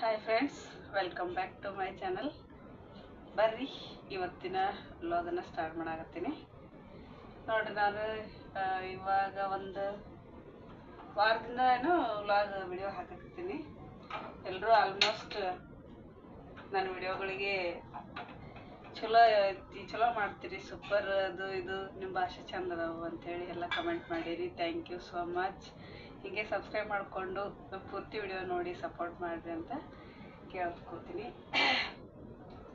Hi friends welcome back to my channel ಬರ್ರಿ, ಇವತ್ತಿನ ವ್ಲಾಗನ್ನು start ಮಾಡಾಕತ್ತೀನಿ. ನೋಡ್ರಿ ನಾನು ಇವಾಗ ಒಂದು ವಾರದಿಂದ ಏನೋ ವ್ಲಾಗ್ ವಿಡಿಯೋ ಹಾಕತ್ತೀನಿ ಎಲ್ಲರೂ ಆಲ್ಮೋಸ್ಟ್ ನನ್ನ ವಿಡಿಯೋಗಳಿಗೆ ಚಲೋ ಐತಿ, ಚಲೋ ಮಾಡ್ತೀರಿ. ಸೂಪರ್ ಅದು ಇದು ನಿಮ್ಮ ಭಾಷೆ ಚಂದ ಅದಾವು ಅಂತೇಳಿ ಎಲ್ಲ ಕಮೆಂಟ್ ಮಾಡಿರಿ. ಥ್ಯಾಂಕ್ ಯು ಸೋ ಮಚ್ ಹೀಗೆ ಸಬ್ಸ್ಕ್ರೈಬ್ ಮಾಡಿಕೊಂಡು ಪೂರ್ತಿ ವಿಡಿಯೋ ನೋಡಿ ಸಪೋರ್ಟ್ ಮಾಡಿರಿ ಅಂತ ಕೇಳ್ಕೊತೀನಿ.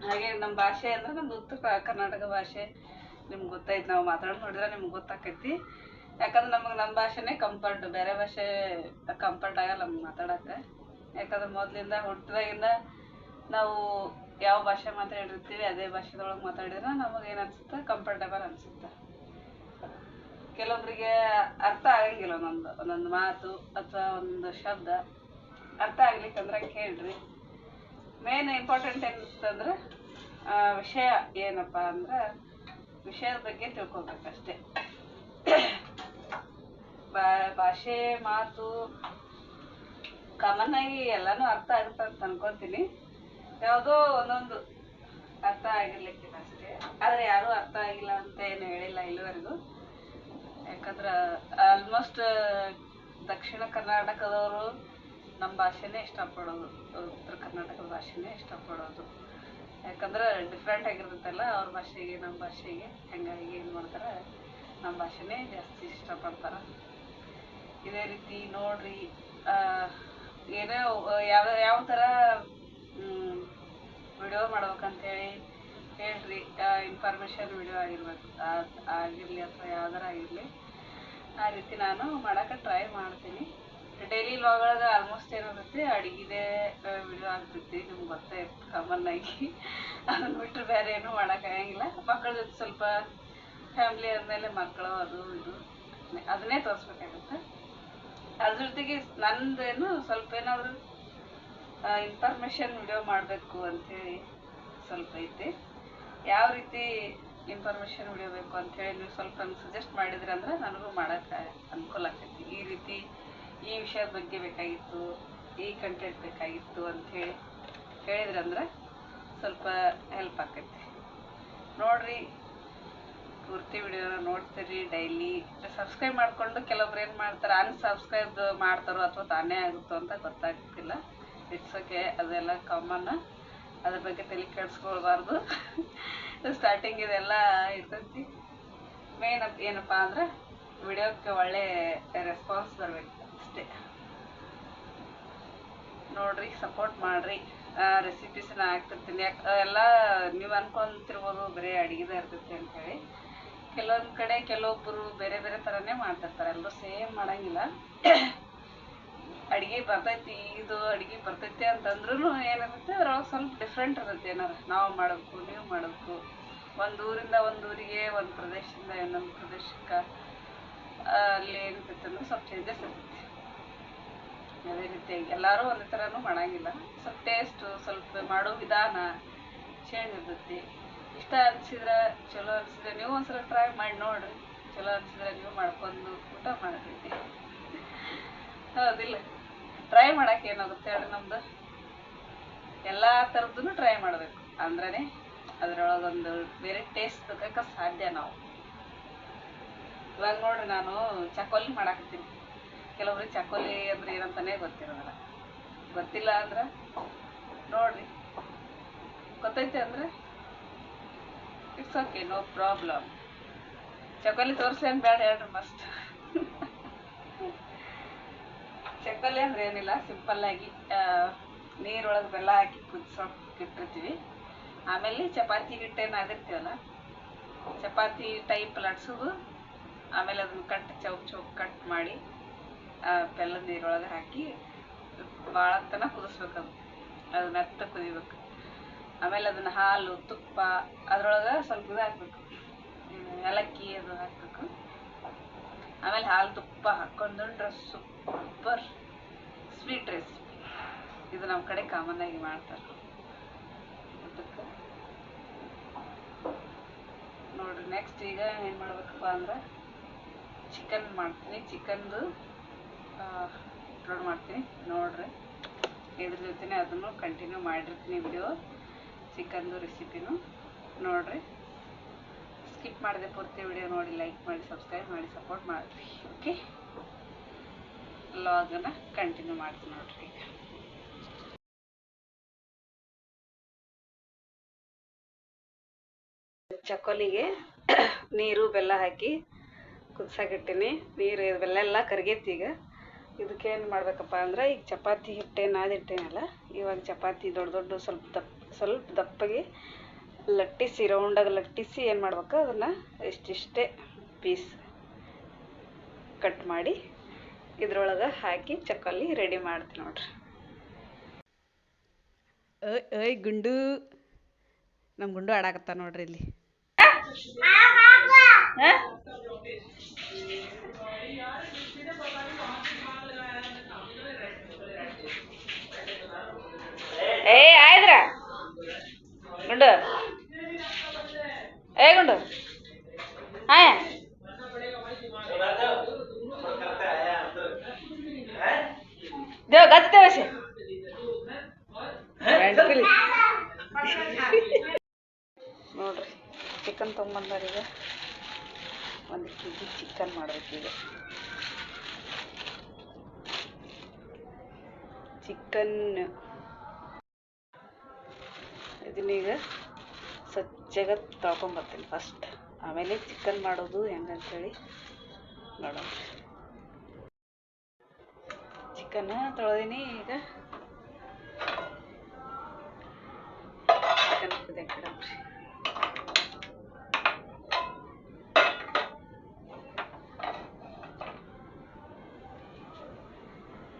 ಹಾಗೆ ನಮ್ಮ ಭಾಷೆ ಅಂದ್ರೆ ನಮ್ದು ಉತ್ತರ ಕರ್ನಾಟಕ ಭಾಷೆ. ನಿಮ್ಗೆ ಗೊತ್ತೈತೆ ನಾವು ಮಾತಾಡೋದು ನೋಡಿದ್ರೆ ನಿಮ್ಗೆ ಗೊತ್ತಾಕೈತಿ. ಯಾಕಂದ್ರೆ ನಮಗೆ ನಮ್ಮ ಭಾಷೆನೇ ಕಂಫರ್ಟ್ ಬೇರೆ ಭಾಷೆ ಕಂಫರ್ಟ್ ಆಗಲ್ಲ ನಮ್ಗೆ ಮಾತಾಡಕ್ಕೆ. ಯಾಕಂದ್ರೆ ಮೊದಲಿಂದ ಹುಟ್ಟಿದಾಗಿಂದ ನಾವು ಯಾವ ಭಾಷೆ ಮಾತಾಡಿರ್ತೀವಿ, ಅದೇ ಭಾಷೆದೊಳಗೆ ಮಾತಾಡಿದ್ರೆ ನಮಗೆ ಏನು ಅನ್ಸುತ್ತೆ? ಕಂಫರ್ಟೇಬಲ್ ಅನ್ಸುತ್ತೆ. ಕೆಲವೊಬ್ಬರಿಗೆ ಅರ್ಥ ಆಗಂಗಿಲ್ಲ ಒಂದೊಂದು ಒಂದೊಂದು ಮಾತು ಅಥವಾ ಒಂದು ಶಬ್ದ. ಅರ್ಥ ಆಗ್ಲಿಕ್ಕಂದ್ರೆ ಕೇಳ್ರಿ. ಮೇನ್ ಇಂಪಾರ್ಟೆಂಟ್ ಏನಂತಂದ್ರೆ ವಿಷಯ ಏನಪ್ಪ ಅಂದ್ರೆ, ವಿಷಯದ ಬಗ್ಗೆ ತಿಳ್ಕೊಬೇಕಷ್ಟೇ. ಭಾಷೆ, ಮಾತು ಕಾಮನ್ ಆಗಿ ಎಲ್ಲಾನು ಅರ್ಥ ಆಗುತ್ತೆ ಅಂತ ಅನ್ಕೊಂತೀನಿ. ಯಾವುದೋ ಒಂದೊಂದು ಅರ್ಥ ಆಗಿರ್ಲಿಕ್ಕಿಲ್ಲ ಅಷ್ಟೇ. ಆದ್ರೆ ಯಾರು ಅರ್ಥ ಆಗಿಲ್ಲ ಅಂತ ಏನು ಹೇಳಿಲ್ಲ ಇಲ್ಲಿವರೆಗೂ. ಯಾಕಂದ್ರೆ ಆಲ್ಮೋಸ್ಟ್ ದಕ್ಷಿಣ ಕರ್ನಾಟಕದವರು ನಮ್ಮ ಭಾಷೆನೇ ಇಷ್ಟಪಡೋದು. ಉತ್ತರ ಕರ್ನಾಟಕದ ಭಾಷೆನೇ ಇಷ್ಟಪಡೋದು. ಯಾಕಂದ್ರೆ ಡಿಫ್ರೆಂಟ್ ಆಗಿರ್ತೈತಲ್ಲ ಅವ್ರ ಭಾಷೆಗೆ ನಮ್ಮ ಭಾಷೆಗೆ. ಹಂಗಾಗಿ ಏನು ಮಾಡ್ತಾರೆ ನಮ್ಮ ಭಾಷೆನೇ ಜಾಸ್ತಿ ಇಷ್ಟಪಡ್ತಾರೆ. ಇದೇ ರೀತಿ ನೋಡ್ರಿ ಏನೇ, ಯಾವ ಯಾವ ಥರ ವಿಡಿಯೋ ಮಾಡ್ಬೇಕಂತೇಳಿ ಹೇಳ್ರಿ ಇನ್ಫಾರ್ಮೇಷನ್ ವಿಡಿಯೋ ಆಗಿರ್ಬೇಕು. ಆಗಿರಲಿ ಅಥವಾ ಯಾವ್ದಾರ ಆಗಿರಲಿ. ಆ ರೀತಿ ನಾನು ಮಾಡೋಕೆ ಟ್ರೈ ಮಾಡ್ತೀನಿ. ಡೈಲಿ ಒಳಗೆ ಆಲ್ಮೋಸ್ಟ್ ಏನಾಗುತ್ತೆ, ಅಡುಗೆದೇ ವಿಡಿಯೋ ಆಗ್ತೈತಿ ನಿಮ್ಗೆ ಗೊತ್ತೇ ಕಾಮನ್ ಆಗಿ. ಅದನ್ನು ಬಿಟ್ಟರೆ ಬೇರೆ ಏನೂ ಮಾಡೋಕ್ಕಾಗಂಗಿಲ್ಲ ಮಕ್ಕಳ ಜೊತೆ ಸ್ವಲ್ಪ ಫ್ಯಾಮ್ಲಿ ಅಂದಮೇಲೆ ಮಕ್ಕಳು, ಅದು, ಇದು. ಅದನ್ನೇ ತೋರಿಸ್ಬೇಕಾಗುತ್ತೆ. ಅದ್ರ ಜೊತೆಗೆ ನಂದೇನು ಸ್ವಲ್ಪ ಏನಾದರೂ ಇನ್ಫಾರ್ಮೇಷನ್ ವಿಡಿಯೋ ಮಾಡಬೇಕು ಅಂಥೇಳಿ ಸ್ವಲ್ಪ ಐತಿ. ಯಾವ ರೀತಿ ಇನ್ಫಾರ್ಮೇಷನ್ ವಿಡಿಯೋ ಅಂತೇಳಿ ನೀವು ಸ್ವಲ್ಪ ಸಜೆಸ್ಟ್ ಮಾಡಿದ್ರಿ ಅಂದ್ರೆ ನನಗೂ ಮಾಡೋಕ್ಕೆ ಅನುಕೂಲ ಆಗ್ತೈತಿ. ಈ ರೀತಿ ಈ ವಿಷಯದ ಬಗ್ಗೆ ಬೇಕಾಗಿತ್ತು, ಈ ಕಂಟೆಂಟ್ ಬೇಕಾಗಿತ್ತು ಅಂಥೇಳಿ ಹೇಳಿದ್ರಂದ್ರೆ ಸ್ವಲ್ಪ ಹೆಲ್ಪ್ ಆಕೈತಿ ನೋಡ್ರಿ, ಪೂರ್ತಿ ವಿಡಿಯೋನ ನೋಡ್ತೀರಿ ಡೈಲಿ ಸಬ್ಸ್ಕ್ರೈಬ್ ಮಾಡಿಕೊಂಡು ಕೆಲವೊಬ್ರು ಏನು ಮಾಡ್ತಾರೆ ಅನ್ಸಬ್ಸ್ಕ್ರೈಬ್ ಮಾಡ್ತಾರೋ ಅಥವಾ ತಾನೇ ಆಗುತ್ತೋ ಅಂತ ಗೊತ್ತಾಗ್ತಿಲ್ಲ. ಇಟ್ಸ್ ಓಕೆ ಅದೆಲ್ಲ ಕಾಮನ್ ಅದ್ರ ಬಗ್ಗೆ ತಲೆ ಕೆಡಿಸ್ಕೊಳ್ಬಾರ್ದು. ಸ್ಟಾರ್ಟಿಂಗ್ ಇದೆಲ್ಲ ಇರ್ತೈತಿ. ಮೇನ್ ಏನಪ್ಪ ಅಂದ್ರೆ ವಿಡಿಯೋಕ್ಕೆ ಒಳ್ಳೆ ರೆಸ್ಪಾನ್ಸ್ ಬರಬೇಕು ಅಷ್ಟೇ. ನೋಡ್ರಿ ಸಪೋರ್ಟ್ ಮಾಡ್ರಿ. ರೆಸಿಪೀಸ್ನ ಹಾಕ್ತಿರ್ತೀನಿ. ಯಾಕೆ, ಎಲ್ಲ ನೀವು ಅನ್ಕೊಂತಿರ್ಬೋದು, ಬರೀ ಅಡುಗೆದೇ ಇರ್ತೈತಿ ಅಂತೇಳಿ. ಕೆಲವೊಂದು ಕಡೆ ಕೆಲವೊಬ್ಬರು ಬೇರೆ ಬೇರೆ ಥರನೇ ಮಾಡ್ತಿರ್ತಾರೆ. ಎಲ್ಲರೂ ಸೇಮ್ ಮಾಡಂಗಿಲ್ಲ. ಅಡುಗೆ ಬರ್ತೈತಿ, ಇದು ಅಡ್ಗೆ ಬರ್ತೈತಿ ಅಂತಂದ್ರೂ ಏನಿರುತ್ತೆ ಅದ್ರೊಳಗೆ ಸ್ವಲ್ಪ ಡಿಫ್ರೆಂಟ್ ಇರುತ್ತೆ ಏನಾರ. ನಾವು ಮಾಡಬೇಕು, ನೀವು ಮಾಡಬೇಕು. ಒಂದು ಊರಿಂದ ಒಂದು ಊರಿಗೆ, ಒಂದು ಪ್ರದೇಶದಿಂದ ಇನ್ನೊಂದು ಪ್ರದೇಶಕ್ಕೆ ಅಲ್ಲಿ ಏನಿರ್ತೈತೆ ಅಂದ್ರೆ ಸ್ವಲ್ಪ ಚೇಂಜಸ್ ಇರ್ತೈತಿ. ಅದೇ ರೀತಿಯಾಗಿ ಎಲ್ಲರೂ ಒಂದೇ ಥರನೂ ಮಾಡಂಗಿಲ್ಲ. ಸ್ವಲ್ಪ ಟೇಸ್ಟು ಸ್ವಲ್ಪ ಮಾಡೋ ವಿಧಾನ ಚೇಂಜ್ ಇರ್ತೈತಿ. ಇಷ್ಟ ಅನ್ಸಿದ್ರ ಚಲೋ ಅನಿಸಿದ್ರೆ ನೀವು ಒಂದ್ಸಲ ಟ್ರೈ ಮಾಡಿ ನೋಡ್ರಿ. ಚಲೋ ಅನ್ಸಿದ್ರೆ ನೀವು ಮಾಡ್ಕೊಂಡು ಊಟ ಮಾಡ್ತೈತಿ ಹೌದಿಲ್ಲ. ಟ್ರೈ ಮಾಡಕ್ಕೆ ಏನಾಗುತ್ತೆ ಹೇಳಿ ನಮ್ದು? ಎಲ್ಲ ಥರದ್ದು ಟ್ರೈ ಮಾಡಬೇಕು. ಅಂದ್ರೆ ಅದ್ರೊಳಗೊಂದು ಬೇರೆ ಟೇಸ್ಟ್ ತಕ್ಕ ಸಾಧ್ಯ ನಾವು. ಇವಾಗ ನೋಡ್ರಿ ನಾನು ಚಕೋಲಿ ಮಾಡಾಕತ್ತೀನಿ ಕೆಲವ್ರಿಗೆ ಚಕೋಲಿ ಅಂದ್ರೆ ಏನಂತಾನೆ ಗೊತ್ತಿರೋದಿಲ್ಲ. ಗೊತ್ತಿಲ್ಲ ಅಂದ್ರೆ ನೋಡ್ರಿ. ಗೊತ್ತೈತೆ ಅಂದ್ರೆ ಇಟ್ಸ್ ಓಕೆ ನೋ ಪ್ರಾಬ್ಲಮ್ ಚಕೋಲಿ ತೋರ್ಸೇನ್ ಬೇಡ ಹೇಳ್ರಿ ಮಸ್ತ್ ಚಕೋಲಿ ಅಂದ್ರೆ ಏನಿಲ್ಲ ಸಿಂಪಲ್ ಆಗಿ ನೀರೊಳಗೆ ಬೆಲ್ಲ ಹಾಕಿ ಕುದಿಸೋಕೆ ಇಟ್ಟಿರ್ತೀವಿ ಆಮೇಲೆ ಚಪಾತಿ ಹಿಟ್ಟೇನು ಆಗಿರ್ತೀವಲ್ಲ ಚಪಾತಿ ಟೈಪ್ ಲಟ್ಸೋದು, ಆಮೇಲೆ ಅದನ್ನ ಕಟ್ ಚೌಕ್ ಚೌಕ್ ಕಟ್ ಮಾಡಿ ಬೆಲ್ಲದ ನೀರೊಳಗೆ ಹಾಕಿ ಭಾಳ ತನ ಕುದಿಸ್ಬೇಕು ಅದು. ಅದನ್ನ ಮೆತ್ತ ಕುದಿಬೇಕು. ಆಮೇಲೆ ಅದನ್ನ ಹಾಲು, ತುಪ್ಪ, ಅದ್ರೊಳಗೆ ಸ್ವಲ್ಪ ಇದು ಹಾಕ್ಬೇಕು. ಏಲಕ್ಕಿ ಅದು ಹಾಕ್ಬೇಕು. ಆಮೇಲೆ ಹಾಲು ತುಪ್ಪ ಹಾಕ್ಕೊಂಡು ಸೂಪರ್ ಸ್ವೀಟ್ ರೈಸ್ ಇದು ನಮ್ಮ ಕಡೆ ಕಾಮನ್ ಆಗಿ ಮಾಡ್ತಾರೆ. ಊಟಕ್ಕೆ ನೋಡ್ರಿ ನೆಕ್ಸ್ಟ್ ಈಗ ಏನು ಮಾಡ್ಬೇಕಪ್ಪ ಅಂದ್ರೆ ಚಿಕನ್ ಮಾಡ್ತೀನಿ. ಚಿಕನ್ದು ಅಪ್ಲೋಡ್ ಮಾಡ್ತೀನಿ. ನೋಡ್ರಿ ಇದ್ರ ಜೊತೆನೇ ಅದನ್ನು ಕಂಟಿನ್ಯೂ ಮಾಡಿರ್ತೀನಿ ವಿಡಿಯೋ ಚಿಕನ್ದು ರೆಸಿಪಿನೂ ನೋಡಿರಿ ಸ್ಕಿಪ್ ಮಾಡಿದೆ ಪೂರ್ತಿ ವಿಡಿಯೋ ನೋಡಿ ಲೈಕ್ ಮಾಡಿ ಸಬ್ಸ್ಕ್ರೈಬ್ ಮಾಡಿ ಸಪೋರ್ಟ್ ಮಾಡಿರಿ. ಓಕೆ ಲಾಗನ್ನು ಕಂಟಿನ್ಯೂ ಮಾಡ್ತೀನಿ ನೋಡ್ರಿ. ಈಗ ಚಕೋಲಿಗೆ ನೀರು, ಬೆಲ್ಲ ಹಾಕಿ ಕುದಿಸಾಕಿಟ್ಟಿನಿ. ನೀರು, ಬೆಲ್ಲ ಎಲ್ಲ ಕರಿಗೈತಿ ಈಗ. ಇದಕ್ಕೆ ಏನು ಮಾಡ್ಬೇಕಪ್ಪ ಅಂದ್ರೆ ಈಗ ಚಪಾತಿ ಹಿಟ್ಟೆ ನಾದಿಟ್ಟೇನಲ್ಲ ಇವಾಗ ಚಪಾತಿ ದೊಡ್ಡ ದೊಡ್ಡ ಸ್ವಲ್ಪ ದಪ್ಪ ಸ್ವಲ್ಪ ದಪ್ಪಗೆ ಲಟ್ಟಿಸಿ ರೌಂಡಾಗಿ ಲಟ್ಟಿಸಿ ಏನು ಮಾಡ್ಬೇಕು? ಅದನ್ನು ಇಷ್ಟಿಷ್ಟೇ ಪೀಸ್ ಕಟ್ ಮಾಡಿ ಇದ್ರೊಳಗೆ ಹಾಕಿ ಚಕ್ಕಲ್ಲಿ ರೆಡಿ ಮಾಡ್ತೀನಿ ನೋಡ್ರಿ. ಏಯ್ ಏಯ್ ಗುಂಡು. ನಮ್ಮ ಗುಂಡು ಆಡಾಕತ್ತ ನೋಡ್ರಿ ಇಲ್ಲಿ. ಹಾ? ಏ ಆಯ್ದ್ರ? ಗುಂಡು. ಏ ಗುಂಡು. ದೇವ್ ಗತ್ತ ದೇವಸಿ ನೋಡ್ರಿ ಚಿಕನ್ ತೊಗೊಂಬಂದಾರ ಈಗ ಒಂದು ಕೆ ಜಿ ಚಿಕನ್ ಮಾಡ್ಬೇಕೀಗ ಚಿಕನ್ ಇದನ್ನೀಗ ಸ್ವಚ್ಛಾಗ ತೊಳ್ಕೊಂಬರ್ತೀನಿ ಫಸ್ಟ್ ಆಮೇಲೆ ಚಿಕನ್ ಮಾಡೋದು ಹೆಂಗಂತೇಳಿ ನೋಡೋಣ. ಚಿಕನ್ ತೊಳೆದೀನಿ ಈಗ. ಚಿಕನ್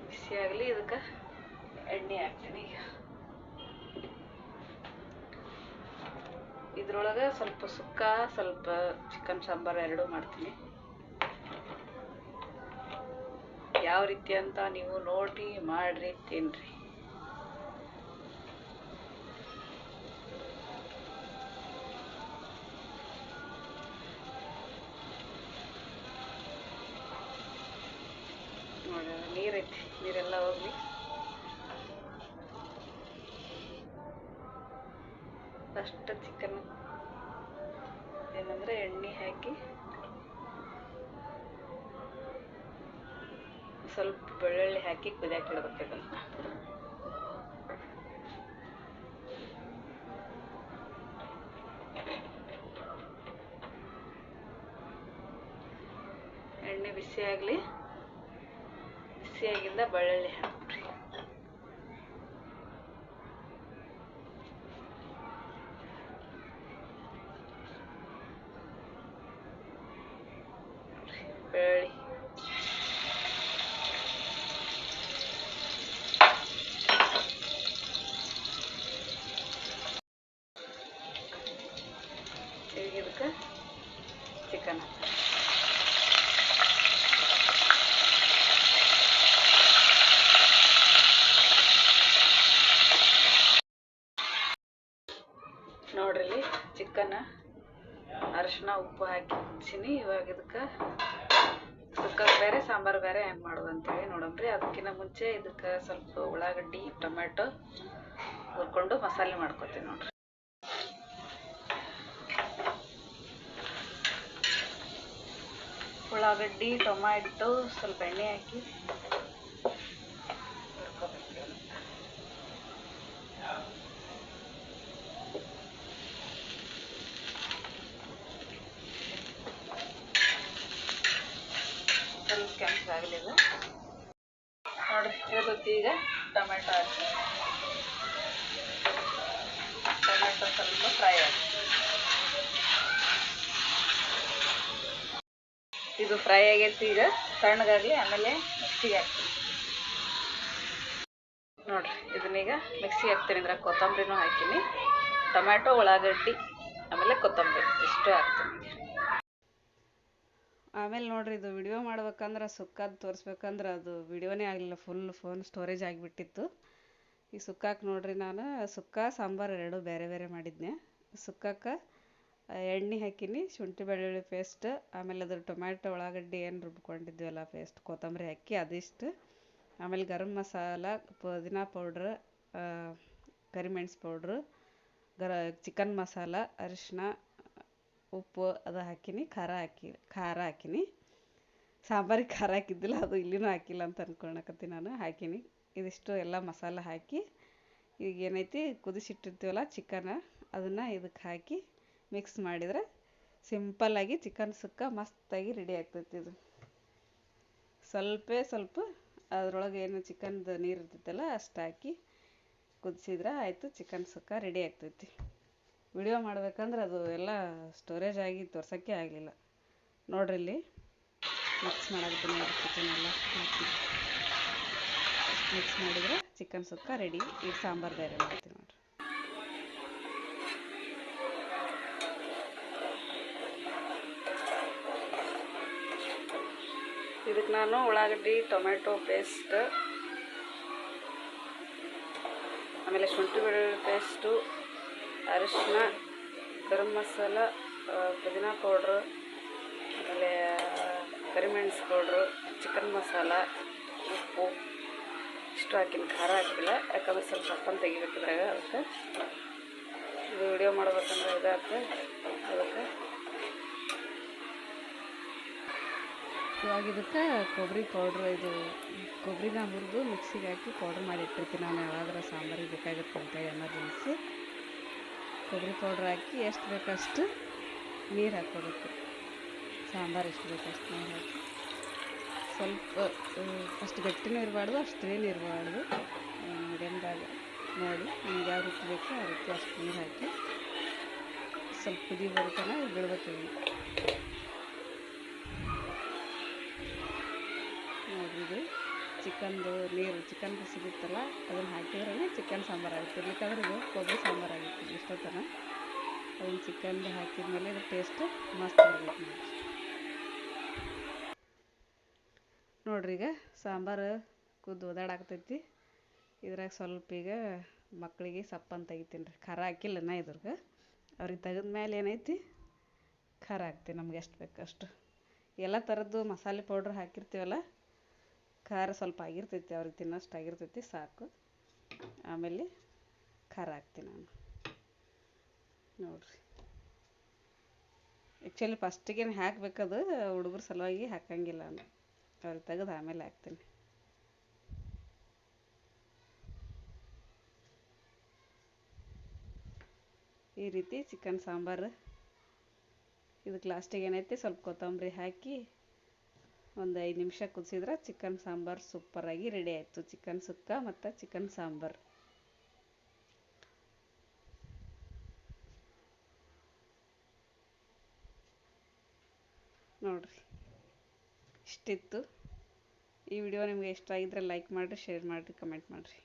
ಬಿಸಿ ಆಗಲಿ ಇದಕ್ಕೆ ಎಣ್ಣೆ ಹಾಕ್ತೀನಿ ಈಗ. ಇದ್ರೊಳಗೆ ಸ್ವಲ್ಪ ಸುಕ್ಕ, ಸ್ವಲ್ಪ ಚಿಕನ್ ಸಾಂಬಾರು ಎರಡೂ ಮಾಡ್ತೀನಿ. ಯಾವ ರೀತಿ ಅಂತ ನೀವು ನೋಡಿ ಮಾಡ್ರಿ, ತಿನ್ರಿ. ನೀರೈತಿ, ನೀರೆಲ್ಲ ಹೋಗ್ಲಿ. ಫಸ್ಟ್ ಚಿಕನ್ ಏನಂದ್ರೆ ಎಣ್ಣೆ ಹಾಕಿ ಸ್ವಲ್ಪ ಬೆಳ್ಳುಳ್ಳಿ ಹಾಕಿ ಕುದಿಯಕ್ಕೆ ಇಡಬೇಕು ಅದನ್ನ ಎಣ್ಣೆ ಬಿಸಿ ಬಿಸಿಯಾಗಿಂದ ಬೆಳ್ಳುಳ್ಳಿ ಹಾಕ್ಬಿಡ್ರಿ ಬೆಳ್ಳುಳ್ಳಿ ಈಗ ಚಿಕನ್ ನೋಡ್ರಿ ಚಿಕನ್ ಅರಿಶಿನ, ಉಪ್ಪು ಹಾಕಿ ಕುದಿಸೀನಿ ಇವಾಗ ಇದಕ್ಕೆ ಸುಕ್ಕಕ್ಕೆ ಬೇರೆ ಸಾಂಬಾರು, ಬೇರೆ ಹೆಂಗೆ ಮಾಡೋದು ಅಂತೇಳಿ ನೋಡಮ್ರಿ ಅದಕ್ಕಿಂತ ಮುಂಚೆ ಇದಕ್ಕೆ ಸ್ವಲ್ಪ ಉಳ್ಳಾಗಡ್ಡಿ ಟೊಮೆಟೊ ಹುರ್ಕೊಂಡು ಮಸಾಲೆ ಮಾಡ್ಕೊತೀನಿ ನೋಡ್ರಿ. ಉಳ್ಳಾಗಡ್ಡಿ ಟೊಮ್ಯಾಟೊ, ಸ್ವಲ್ಪ ಎಣ್ಣೆ ಹಾಕಿ. ಸ್ವಲ್ಪ ಕೆಂಪಾಗಲಿ ಇದು ನೋಡಿ ಈಗ ಟೊಮೆಟೊ ಹಾಕಿ. ಟೊಮೆಟೊ ಸ್ವಲ್ಪ ಫ್ರೈ ಆಗಿ. ಇದು ಫ್ರೈ ಆಗೈತಿ ಈಗ ಸಣ್ಣಗಾಗಲಿ, ಆಮೇಲೆ ಮಿಕ್ಸಿಗೆ ಹಾಕ್ತೀನಿ ನೋಡ್ರಿ, ಇದನ್ನೀಗ ಮಿಕ್ಸಿಗೆ ಹಾಕ್ತೀನಿ ಅಂದ್ರೆ ಕೊತ್ತಂಬರಿನೂ ಹಾಕಿನಿ. ಟೊಮ್ಯಾಟೊ, ಉಳ್ಳಾಗಡ್ಡಿ, ಆಮೇಲೆ ಕೊತ್ತಂಬರಿ, ಇಷ್ಟು ಹಾಕ್ತೀನಿ ಆಮೇಲೆ ನೋಡ್ರಿ, ಇದು ವಿಡಿಯೋ ಮಾಡ್ಬೇಕಂದ್ರೆ ಸುಕ್ಕದು ತೋರಿಸ್ಬೇಕಂದ್ರೆ ಅದು ವಿಡಿಯೋನೇ ಆಗಲಿಲ್ಲ ಫುಲ್ ಫೋನ್ ಸ್ಟೋರೇಜ್ ಆಗಿಬಿಟ್ಟಿತ್ತು. ಈ ಸುಕ್ಕಾಕ ನೋಡ್ರಿ ನಾನು, ಸುಕ್ಕ, ಸಾಂಬಾರು ಎರಡು ಬೇರೆ ಬೇರೆ ಮಾಡಿದ್ನೆ. ಸುಕ್ಕಕ್ಕೆ ಎಣ್ಣೆ ಹಾಕೀನಿ, ಶುಂಠಿ ಬೆಳ್ಳುಳ್ಳಿ ಪೇಸ್ಟ್ ಆಮೇಲೆ ಅದ್ರ ಟೊಮ್ಯಾಟೊ, ಉಳ್ಳಾಗಡ್ಡಿ ಏನು ರುಬ್ಕೊಂಡಿದ್ವಲ್ಲ ಪೇಸ್ಟ್ ಕೊತ್ತಂಬರಿ ಹಾಕಿ ಅದಿಷ್ಟು. ಆಮೇಲೆ ಗರಂ ಮಸಾಲ, ಪುದೀನ ಪೌಡ್ರ್ ಕರಿಮೆಣಸು ಪೌಡ್ರು ಗರ ಚಿಕನ್ ಮಸಾಲ ಅರಿಶಿನ ಉಪ್ಪು ಅದು ಹಾಕೀನಿ, ಖಾರ ಹಾಕಿ, ಖಾರ ಹಾಕೀನಿ. ಸಾಂಬಾರಿಗೆ ಖಾರ ಹಾಕಿದ್ದಿಲ್ಲ, ಅದು ಇಲ್ಲಿನೂ ಹಾಕಿಲ್ಲ ಅಂತ ಅನ್ಕೊಳಕತ್ತಿ ನಾನು. ಹಾಕೀನಿ. ಇದಿಷ್ಟು ಎಲ್ಲ ಮಸಾಲ ಹಾಕಿ, ಈಗ ಏನೈತಿ, ಕುದಿಸಿಟ್ಟಿರ್ತೀವಲ್ಲ ಚಿಕನ ಅದನ್ನು ಇದಕ್ಕೆ ಹಾಕಿ ಮಿಕ್ಸ್ ಮಾಡಿದರೆ ಸಿಂಪಲ್ಲಾಗಿ ಚಿಕನ್ ಸುಕ್ಕ ಮಸ್ತಾಗಿ ರೆಡಿ ಆಗ್ತೈತಿ ಇದು. ಸ್ವಲ್ಪ ಸ್ವಲ್ಪ ಅದರೊಳಗೆ ಏನು ಚಿಕನ್ದು ನೀರು ಇರ್ತೈತಲ್ಲ ಅಷ್ಟು ಹಾಕಿ ಕುದಿಸಿದ್ರೆ ಆಯಿತು ಚಿಕನ್ ಸುಕ್ಕ ರೆಡಿ ಆಗ್ತೈತಿ. ವಿಡಿಯೋ ಮಾಡ್ಬೇಕಂದ್ರೆ ಅದು ಎಲ್ಲ ಸ್ಟೋರೇಜ್ ಆಗಿ ತೋರ್ಸೋಕ್ಕೆ ಆಗಲಿಲ್ಲ. ನೋಡ್ರಿ ಇಲ್ಲಿ ಮಿಕ್ಸ್ ಮಾಡಾಕತ್ತೀನಿ ನೋಡಿ ಚಿಕನ್ ಎಲ್ಲ. ಮಿಕ್ಸ್ ಮಾಡಿದ್ರೆ ಚಿಕನ್ ಸುಕ್ಕ ರೆಡಿ ಈಗ ಸಾಂಬಾರು ಬೇರೆ ಮಾಡ್ತೀನಿ ನೋಡ್ರಿ. ಇದಕ್ಕೆ ನಾನು ಉಳ್ಳಾಗಡ್ಡಿ ಟೊಮೆಟೊ ಪೇಸ್ಟ್ ಆಮೇಲೆ ಶುಂಠಿ ಬೆಳ್ಳುಳ್ಳಿ ಪೇಸ್ಟು ಅರಿಶಿನ ಗರಂ ಮಸಾಲ ಪುದೀನ ಪೌಡ್ರು ಆಮೇಲೆ, ಕರಿಮೆಣಸು ಪೌಡ್ರು ಚಿಕನ್ ಮಸಾಲ, ಉಪ್ಪು, ಇಷ್ಟು ಹಾಕಿನ. ಖಾರ ಹಾಕಿಲ್ಲ, ಯಾಕಂದ್ರೆ ಸ್ವಲ್ಪ ಸಪ್ಪನ್ನು ತೆಗಿಬೇಕಿದ್ರಾಗ ಅದಕ್ಕೆ ಇದು ವಿಡಿಯೋ ಮಾಡ್ಬೇಕಂದ್ರೆ ಇದಾಗ್ತದೆ ಅದಕ್ಕೆ ಇವಾಗ ಇದಕ್ಕೆ ಕೊಬ್ಬರಿ ಪೌಡ್ರ್ ಇದು ಕೊಬ್ಬರಿನ ಹುರಿದು ಮಿಕ್ಸಿಗೆ ಹಾಕಿ ಪೌಡ್ರ್ ಮಾಡಿ ಇಟ್ಟಿರ್ತೀನಿ ನಾನು. ಯಾವಾಗಾರ ಸಾಂಬಾರಿಗೆ ಬೇಕಾಗುತ್ತೆ ಅಂತ ಎಮರ್ಜೆನ್ಸಿ. ಕೊಬ್ಬರಿ ಪೌಡ್ರ್ ಹಾಕಿ ಎಷ್ಟು ಬೇಕಷ್ಟು ನೀರು ಹಾಕ್ಕೋಬೇಕು. ಸಾಂಬಾರು ಎಷ್ಟು ಬೇಕಷ್ಟು ನೀರು ಹಾಕಿ. ಸ್ವಲ್ಪ ಅಷ್ಟು ಗಟ್ಟಿನೂ ಇರಬಾರ್ದು, ಅಷ್ಟು ಏನು ಇರಬಾರ್ದು. ಮೀಡಿಯಮ್ದಾಗ ನೋಡಿ ನಿಮ್ಗೆ ಯಾವ ರೀತಿ ಬೇಕೋ ಆ ರೀತಿ ಅಷ್ಟು ನೀರು ಹಾಕಿ ಸ್ವಲ್ಪ ಕುದಿ ಬರುತ್ತಾನೆ ಬಿಡ್ಬೇಕು ಇದು ಚಿಕನ್ದು ನೀರು, ಚಿಕನ್ ಸಿಗುತ್ತಲ್ಲ ಅದನ್ನು ಹಾಕಿದ್ರೇ ಚಿಕನ್ ಸಾಂಬಾರು ಆಗುತ್ತೆ. ಬೇಕಾದ್ರೆ ಇದು ಕೊಬ್ಬರಿ ಸಾಂಬಾರು ಆಗುತ್ತೆ ಥರ ಅದನ್ನು ಚಿಕನ್ದು ಹಾಕಿದ್ಮೇಲೆ ಇದು ಟೇಸ್ಟ್ ಮಸ್ತ್ ಬರ್ತೈತೆ ನೋಡ್ರಿ ನೋಡ್ರಿ ಈಗ ಸಾಂಬಾರು ಕುದ್ದು ಓದಾಡಾಕ್ತೈತಿ. ಇದ್ರಾಗ ಸ್ವಲ್ಪ ಈಗ ಮಕ್ಕಳಿಗೆ ಸಪ್ಪನ್ನು ತೆಗಿತೀನಿ ರೀ. ಖಾರ ಹಾಕಿಲ್ಲ ನಾ ಇದ್ರಾಗ. ಅವ್ರಿಗೆ ತೆಗೆದ ಮೇಲೆ ಏನೈತಿ? ಖಾರ ಹಾಕ್ತೀನಿ ನಮ್ಗೆ ಎಷ್ಟು ಬೇಕು ಅಷ್ಟು. ಎಲ್ಲ ಥರದ್ದು ಮಸಾಲೆ ಪೌಡ್ರ್ ಹಾಕಿರ್ತೀವಲ್ಲ ಖಾರ ಸ್ವಲ್ಪ ಆಗಿರ್ತೈತಿ, ಅವ್ರಿಗೆ ತಿನ್ನೋಷ್ಟು ಆಗಿರ್ತೈತಿ, ಸಾಕು. ಆಮೇಲೆ ಖಾರ ಹಾಕ್ತೀನಿ ನಾನು. ನೋಡಿರಿ. ಆ್ಯಕ್ಚುಲಿ ಫಸ್ಟಿಗೇನು ಹಾಕ್ಬೇಕದು, ಹುಡುಗರ ಸಲುವಾಗಿ ಹಾಕಂಗಿಲ್ಲ ನಾನು. ಅವ್ರಿಗೆ ತೆಗೆದು ಆಮೇಲೆ ಹಾಕ್ತೀನಿ. ಈ ರೀತಿ ಚಿಕನ್ ಸಾಂಬಾರು. ಇದಕ್ಕೆ ಲಾಸ್ಟಿಗೆ ಏನೈತಿ? ಸ್ವಲ್ಪ ಕೊತ್ತಂಬರಿ ಹಾಕಿ ಒಂದು ಐದು ನಿಮಿಷ ಕುದಿಸಿದ್ರೆ ಚಿಕನ್ ಸಾಂಬಾರು ಸೂಪರಾಗಿ ರೆಡಿ ಆಯಿತು. ಚಿಕನ್ ಸುಕ್ಕ ಮತ್ತು ಚಿಕನ್ ಸಾಂಬಾರು. ನೋಡ್ರಿ ಇಷ್ಟಿತ್ತು. ಈ ವಿಡಿಯೋ ನಿಮಗೆ ಇಷ್ಟ ಆಗಿದ್ರೆ ಲೈಕ್ ಮಾಡಿರಿ ಶೇರ್ ಮಾಡಿರಿ ಕಮೆಂಟ್ ಮಾಡಿರಿ.